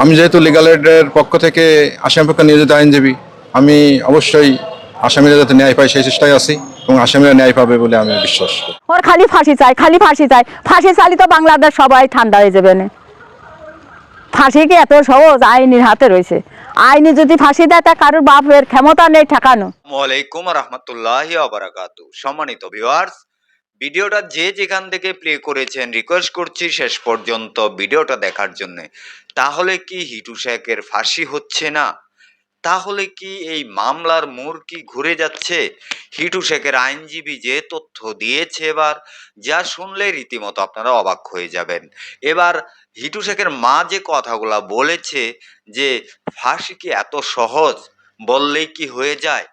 আমি যেহেতু লিগাল এডের পক্ষ থেকে আসামি পক্ষে নিয়োজিত আইনজীবী আমি অবশ্যই আসামিরা যাতে ন্যায় পায় সেই চেষ্টায় আছি এবং আসামিরা ন্যায় পাবে বলে আমি বিশ্বাস করি। ওর খালি ফাঁসি চাই খালি ফাঁসি চাই। ফাঁসি চালি তো বাংলাদেশ সবাই ঠান্ডা হয়ে যাবে না। ফাঁসি কি এত সহজ? আইনের হাতে রয়েছে। আইনি যদি ফাঁসি দেয় তা কারোর বাপের ক্ষমতা নেই ঠেকানো। ওয়ালাইকুম রহমতুল্লাহ সম্মানিত ভিউয়ার্স ভিডিওটা যে যেখান থেকে প্লে করেছেন রিকোয়েস্ট করছি শেষ পর্যন্ত ভিডিওটা দেখার জন্য। তাহলে কি হিটু শেখের ফাঁসি হচ্ছে না? তাহলে কি এই মামলার মোড় কি ঘুরে যাচ্ছে? হিটু শেখের আইনজীবী যে তথ্য দিয়েছে এবার, যা শুনলে রীতিমতো আপনারা অবাক হয়ে যাবেন। এবার হিটু শেখের মা যে কথাগুলা বলেছে যে, ফাঁসি কি এত সহজ? বললেই কি হয়ে যায়?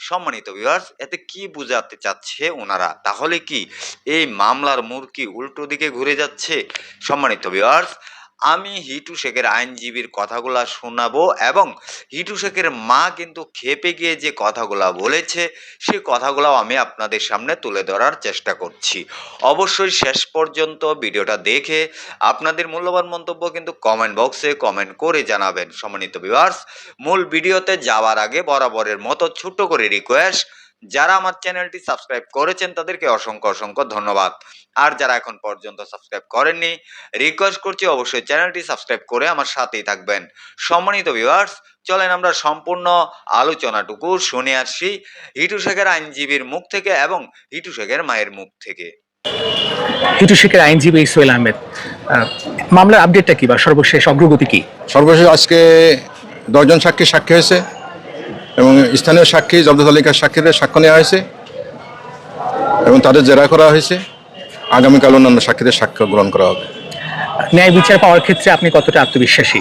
সম্মানিত ভিউয়ার্স এতে কি বোঝাতে চাচ্ছে ওনারা তাহলে কি এই মামলার মূর কি উল্টো দিকে ঘুরে যাচ্ছে? সম্মানিত ভিউয়ার্স আমি হিটু শেখের আইনজীবীর কথাগুলা শোনাবো এবং হিটু শেখের মা কিন্তু খেপে গিয়ে যে কথাগুলা বলেছে, সে কথাগুলাও আমি আপনাদের সামনে তুলে ধরার চেষ্টা করছি। অবশ্যই শেষ পর্যন্ত ভিডিওটা দেখে আপনাদের মূল্যবান মন্তব্য কিন্তু কমেন্ট বক্সে কমেন্ট করে জানাবেন। সম্মানিত ভিউয়ার্স মূল ভিডিওতে যাওয়ার আগে বরাবরের মতো ছোট্ট করে রিকোয়েস্ট যারা আমার চ্যানেলটি সাবস্ক্রাইব করেছেন তাদেরকে অসংখ্য অসংখ্য ধন্যবাদ। আর যারা এখন পর্যন্ত সাবস্ক্রাইব করেননি রিকোয়েস্ট করছি অবশ্যই চ্যানেলটি সাবস্ক্রাইব করে আমার সাথেই থাকবেন। সম্মানিত ভিউয়ার্স চলেন আমরা সম্পূর্ণ আলোচনাটুকু শুনে আসি হিটু শেখের আইনজীবীর মুখ থেকে এবং হিটু শেখের মায়ের মুখ থেকে। হিটু শেখের আইনজীবী সোহেল আহমেদ আহ, মামলার আপডেটটা কি বা সর্বশেষ অগ্রগতি কি? সর্বশেষ আজকে দশজন সাক্ষী সাক্ষী হয়েছে। এবং স্থানীয় সাক্ষী জব্দ তালিকার সাক্ষীদের সাক্ষ্য নেওয়া হয়েছে এবং তাদের জেরা করা হয়েছে। আগামীকাল অন্যান্য সাক্ষীদের সাক্ষ্য গ্রহণ করা হবে। ন্যায় বিচার পাওয়ার ক্ষেত্রে আপনি কতটা আত্মবিশ্বাসী?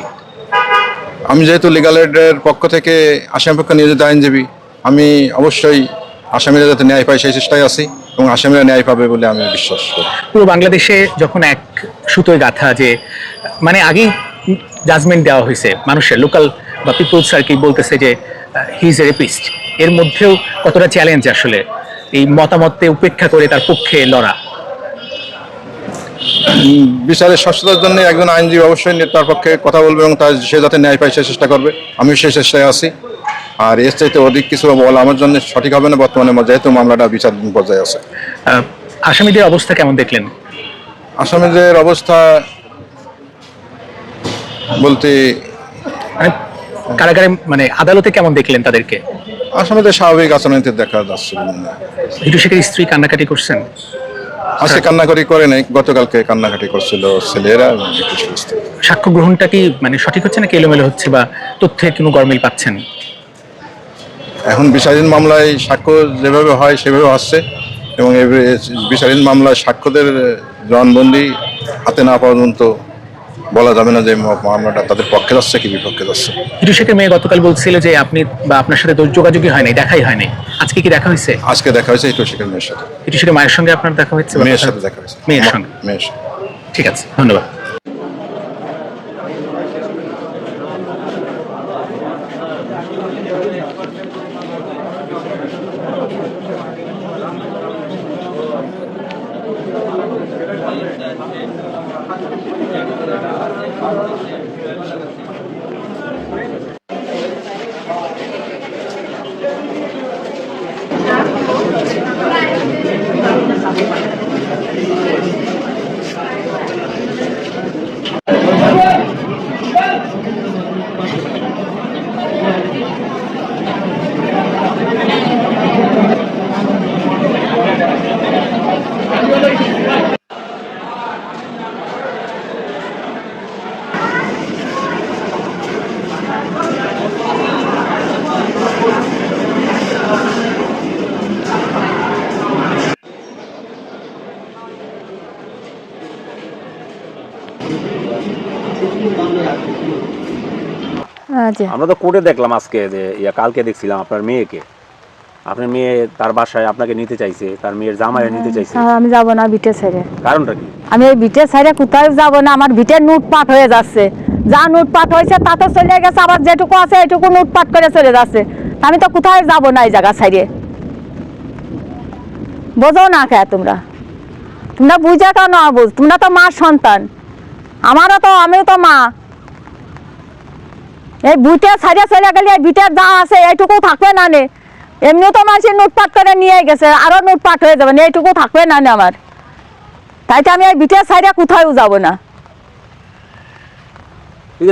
আমি যেহেতু লিগাল এডের পক্ষ থেকে আসামি পক্ষে নিয়োজিত আইনজীবী আমি অবশ্যই আসামিরা যাতে ন্যায় পায় সেই চেষ্টায় আছি এবং আসামিরা ন্যায় পাবে বলে আমি বিশ্বাস করি। পুরো বাংলাদেশে যখন এক সুতোয় গাথা যে মানে আগেই জাজমেন্ট দেওয়া হয়েছে মানুষের লোকাল বা পিপল কি বলতেছে যে হি ইজ এ রেপিস্ট এর মধ্যেও কতটা চ্যালেঞ্জ আসলে? এই মতামতকে উপেক্ষা করে তার পক্ষে লড়া। বিচারের স্বচ্ছতার জন্য একজন আইনজীবী অবশ্যই তার পক্ষে কথা বলবে এবং তার সে যাতে ন্যায় পায় সে চেষ্টা করবে। আমি সেই চেষ্টায় আছি। আর এর চাইতে অধিক কিছু বলা আমার জন্য সঠিক হবে না। বর্তমানে যেহেতু মামলাটা বিচার পর্যায়ে আছে। আসামিদের অবস্থা কেমন দেখলেন? আসামিদের অবস্থা বলতে মানে কারাগারে মানে আদালতে কেমন দেখলেন তাদেরকে? আসামিদের স্বাভাবিক আচরণীতে দেখা যাচ্ছে। হিটু শেখের স্ত্রী কান্নাকাটি করছেন? আজকে কান্নাকাটি করে নাই গতকালকে কান্নাকাটি করছিল ছেলেরা সাক্ষ্য গ্রহণটা কি মানে সঠিক হচ্ছে নাকি এলোমেলো হচ্ছে বা তথ্যে কোনো গরমিল পাচ্ছেন? এখন বিচারহীন মামলায় সাক্ষ্য যেভাবে হয় সেভাবে হচ্ছে এবং এই বিচারহীন মামলায় সাক্ষ্যদের জবানবন্দি হাতে না পর্যন্ত বলা যাবে না যে মামলাটা তাদের পক্ষে যাচ্ছে কি বিপক্ষে যাচ্ছে। শেখের মেয়ে গতকাল বলছিল যে আপনি বা আপনার সাথে যোগাযোগই হয় নাই দেখাই হয় নাই। আজকে কি দেখা হয়েছে? আজকে দেখা হয়েছে শেখের মেয়ের সাথে। শেখের মায়ের সঙ্গে আপনার দেখা হয়েছে? মেয়ের সাথে দেখা হয়েছে। মেয়ের আমার- সঙ্গে। মেয়ের সাথে। ঠিক আছে ধন্যবাদ। জি আমরা তো কোর্টে দেখলাম আজকে যে ইয়া কালকে দেখছিলাম আপনার মেয়েকে। আপনার মেয়ে তার বাসায় আপনাকে নিতে চাইছে তার মেয়ের জামাইয়ে নিতে চাইছে। হ্যাঁ, আমি যাব না বিটে ছেড়ে। কারণটা কি? আমি এই বিটে ছেড়ে কোথায় যাব না? আমার বিটে লুটপাট হয়ে যাচ্ছে। যা লুটপাট হয়েছে তা তো চলে গেছে আবার যেটুকু আছে এটুকু লুটপাট করে চলে যাচ্ছে। আমি তো কোথায় যাব না এই জায়গা ছাড়িয়ে বোঝো না কে তোমরা? তোমরা বুঝে কেন বুঝ? তোমরা তো মা সন্তান। আমারও তো আমিও তো মা। এই বুটে সারিয়া চলে গেলে এই বিটের যা আছে এইটুকু থাকবে না নে। এমনি তো মানুষের নোটপাট করে নিয়ে গেছে আরও নোটপাট হয়ে যাবে এইটুকু থাকবে না নে আমার। তাই তো আমি এই বিটের সাইডে কোথাও যাব না।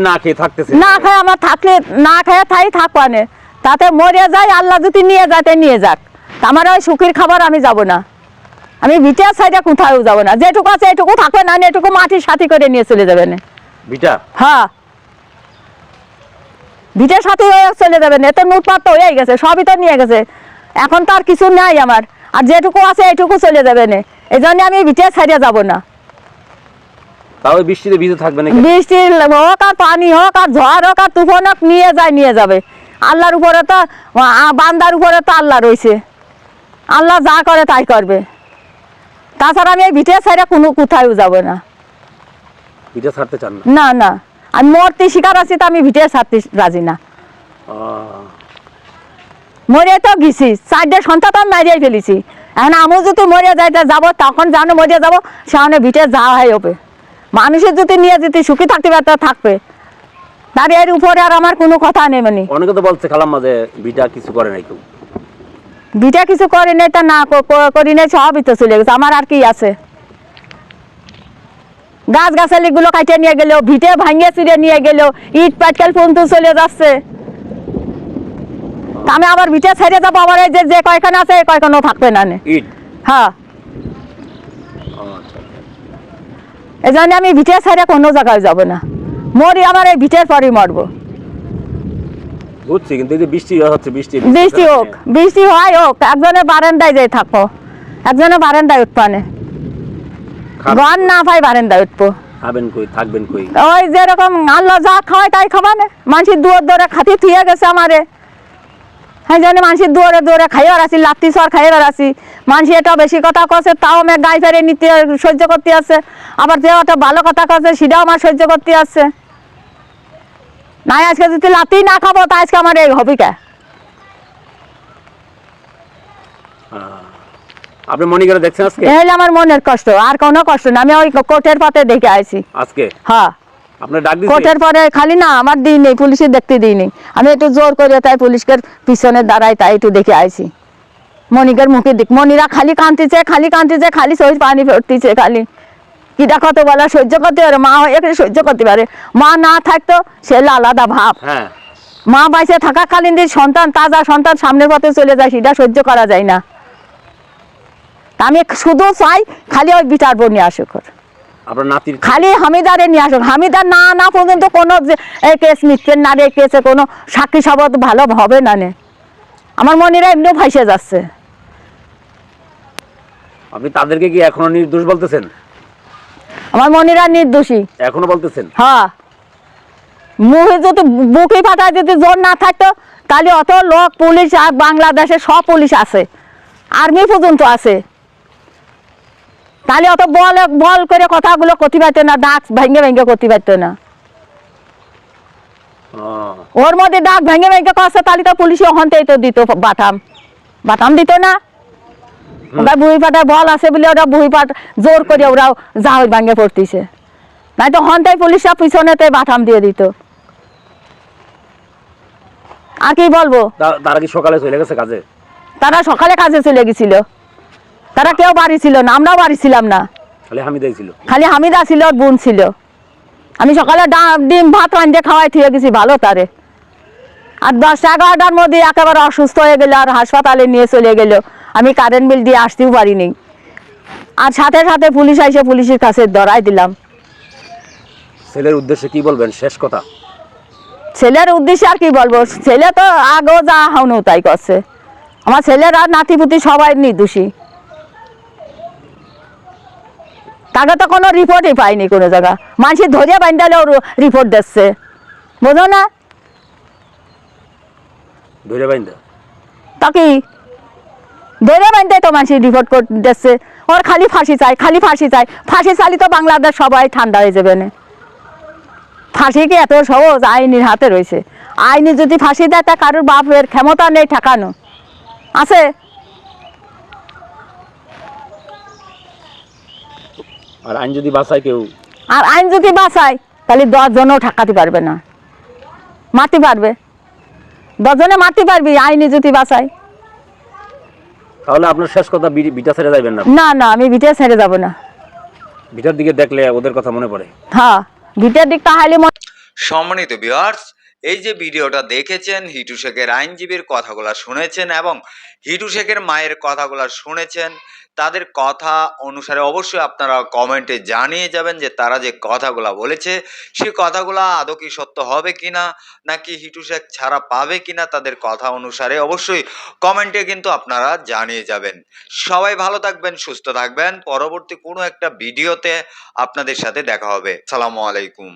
না খেয়ে থাকতেছে না খায় আমার থাকলে না খায় থাই থাকবা তাতে মরে যায় আল্লাহ যদি নিয়ে নিয়ে যাক। তা আমার ওই সুখের খাবার আমি যাব না। আমি বিটের সাইডে কোথাও যাব না। যেটুকু আছে এইটুকু থাকবে না নে, এটুকু মাটির সাথে করে নিয়ে চলে যাবে না। বিটা হ্যাঁ। ভিটের সাথে হয়ে চলে যাবেন এত লুটপাট তো হয়েই গেছে সবই তো নিয়ে গেছে। এখন তো আর কিছু নাই আমার। আর যেটুকু আছে এইটুকু চলে যাবে না। এই জন্য আমি ভিটের সাইডে যাব না। তাও বৃষ্টিতে ভিজে থাকবে নাকি? বৃষ্টি হোক আর পানি হোক আর ঝড় হোক আর তুফান হোক নিয়ে যায় নিয়ে যাবে। আল্লাহর উপরে তো বান্দার উপরে তো আল্লাহ রয়েছে। আল্লাহ যা করে তাই করবে। তাছাড়া আমি এই কোনো যাব না। ছাড়তে চান না? না না। আমি মরতে শিকার আছি তো আমি ভিটে ছাড়তে রাজি না। আহ, মরে তো গেছি চারটে সন্তান তো আমি মারিয়ে ফেলেছি। এখন আমিও যদি মরে যাইতে যাব তখন জানো মরে যাব সামনে ভিটে যাওয়া হয় হবে। মানুষের যদি নিয়ে যদি সুখী থাকতে পারতে থাকবে। তার এর উপরে আর আমার কোনো কথা নেই মানে অনেকে তো বলছে খালাম্মা যে বিটা কিছু করে নাই কেউ। ভিটে কিছু করি নাই তা না করি নাই সবই তো চলে গেছে আমার আর কি আছে? গাছ গাছালি গুলো কাটে নিয়ে গেল ভিটে ভাঙিয়ে চুরে নিয়ে গেল ইট পাটকেল পর্যন্ত চলে যাচ্ছে। আমি আবার ভিটে ছেড়ে যাব আবার এই যে যে কয়খানা আছে কয়খানাও থাকবে না হ্যাঁ। আচ্ছা। এই জন্য আমি ভিটের সাইডে কোনো জায়গায় যাব না। মরি আমার এই ভিটের পরই মরবো। বুঝছি কিন্তু এই যে বৃষ্টি হচ্ছে বৃষ্টি বৃষ্টি হোক বৃষ্টি হয় হোক একজনের বারান্দায় যেয়ে থাকব একজনের বারান্দায় উঠপানে গন না পাই বারান্দায় উঠবো। খাবেন কই থাকবেন কই? ওই যেরকম আল্লাহ যা খাওয়ায় তাই খাবানে। মানুষের দুয়ার দৌড়ে খাতি থুয়ে গেছে আমারে। হ্যাঁ জানি মানুষের দুয়ারে দুয়ারে খাইবার আছি লাত্তি সর খাইবার আছি। মানুষ এটা বেশি কথা কছে তাও আমি গাই ফেরে নিতে সহ্য করতে আছে। আবার যে ওটা ভালো কথা কছে সেটাও আমার সহ্য করতে আছে। নাই আজকে যদি লাত্তি না খাব তা আজকে আমার এই হবি আপনি মনিকারে দেখছেন আজকে? এই আমার মনের কষ্ট আর কোনো কষ্ট না আমি ওই কোর্টের পথে দেখে আইছি। আজকে? হ্যাঁ। আপনার ডাক কোর্টের পরে খালি না আমার দিই নেই পুলিশের দেখতে দিই নেই। আমি একটু জোর করে তাই পিছনে দাঁড়াই তাই একটু দেখে আইছি। মনিকের মুখে দিক মনিরা খালি কাঁদতেছে খালি কাঁদতেছে খালি সহজ পানি পড়তেছে খালি। কিটা কত বলা সহ্য করতে পারে মা হয়ে সহ্য করতে পারে। মা না থাকতো সে আলাদা ভাব। হ্যাঁ। মা বাইসে থাকাকালীন যে সন্তান তাজা সন্তান সামনের পথে চলে যায় সেটা সহ্য করা যায় না। আমি শুধু চাই খালি ওই বিচার বোন নিয়ে আসুক খালি হামিদারে নিয়ে আসুক। হামিদার না না পর্যন্ত কোনো কেস নিচ্ছেন না রে কেসে কোনো সাক্ষী শপথ ভালো হবে না নে। আমার মনিরা এমনিও ফাইসে যাচ্ছে। আপনি তাদেরকে কি এখনও নির্দোষ বলতেছেন? আমার মনিরা নির্দোষী। এখনও বলতেছেন? হ্যাঁ। মুখে যদি বুকে ফাটায় যদি জোর না থাকতো তাহলে অত লোক পুলিশ আর বাংলাদেশে সব পুলিশ আছে। আর্মি পর্যন্ত আছে। তাহলে অত বল বল করে কথাগুলো করতে পারতো না ডাক ভেঙে ভেঙে করতে পারতো না। ওর মধ্যে ডাক ভেঙে ভেঙে কষে তাহলে তো পুলিশ ওখানতেই তো দিত বাটাম। বাটাম দিত না? বুড়ি পাটা বল আছে বলে ওরা বুড়ি পাট জোর করে ওরা জাহাজ ভাঙে পড়তিছে। নাই তো হন্তাই পুলিশরা পিছনেতে বাটাম দিয়ে দিত। আর কি বলব? তারা কি সকালে চলে গেছে কাজে? তারা সকালে কাজে চলে গেছিল। তারা কেউ বাড়ি ছিল না আমরাও বাড়ি ছিলাম না। খালি হামিদাই ছিল। খালি হামিদা ছিল আর বোন ছিল। আমি সকালে ডিম ভাত রান্ধে খাওয়াই থুয়ে গেছি ভালো তারে। আর দশটা এগারোটার মধ্যে একেবারে অসুস্থ হয়ে গেল আর হাসপাতালে নিয়ে চলে গেল। আমি কারেন্ট বিল দিয়ে আসতেও পারিনি আর সাথে সাথে পুলিশ এসে পুলিশের কাছে ধরাই দিলাম। ছেলের উদ্দেশ্যে কি বলবেন? শেষ কথা? ছেলের উদ্দেশ্যে আর কি বলব? ছেলে তো আগেও যা হনু তাই করছে। আমার ছেলের আর নাতিপুতি সবাই নির্দোষী। তাকে তো কোনো রিপোর্টই পাইনি কোনো জায়গা। মানুষের ধরিয়া বাইন্দালেও রিপোর্ট দিচ্ছে। বোঝো না? ধরে বাইন্দা তা কি? ধরে বাইন্দে তো মানুষের রিপোর্ট করে দিচ্ছে। ওর খালি ফাঁসি চাই খালি ফাঁসি চাই। ফাঁসি চালি তো বাংলাদেশ সবাই ঠান্ডা হয়ে যাবে না। ফাঁসি কি এত সহজ? আইনের হাতে রয়েছে। আইনি যদি ফাঁসি দেয় তা কারোর বাপের ক্ষমতা নেই ঠেকানো। আছে? আর আইন যদি বাসায় কেউ? আর আইন যদি বাঁচায় তাহলে দশ জনও ঠেকাতে পারবে না। মারতে পারবে। দশজনে মারতে পারবি আইনি যদি বাঁচাই তাহলে আপনার শেষ কথা বিটা ছেড়ে যাবেন না? না না আমি ভিটে ছেড়ে যাব না। বিটার দিকে দেখলে ওদের কথা মনে পড়ে। হ্যাঁ ভিটের দিকটা হাইলে সম্মানিত ভিউয়ার্স এই যে ভিডিওটা দেখেছেন হিটু শেখের আইনজীবীর কথাগুলো শুনেছেন এবং হিটু শেখের মায়ের কথাগুলো শুনেছেন তাদের কথা অনুসারে অবশ্যই আপনারা কমেন্টে জানিয়ে যাবেন যে তারা যে কথাগুলো বলেছে সেই কথাগুলো আদৌ কি সত্য হবে কিনা, নাকি হিটু শেখ ছাড়া পাবে কিনা তাদের কথা অনুসারে অবশ্যই কমেন্টে কিন্তু আপনারা জানিয়ে যাবেন। সবাই ভালো থাকবেন, সুস্থ থাকবেন। পরবর্তী কোনো একটা ভিডিওতে আপনাদের সাথে দেখা হবে। সালামু আলাইকুম।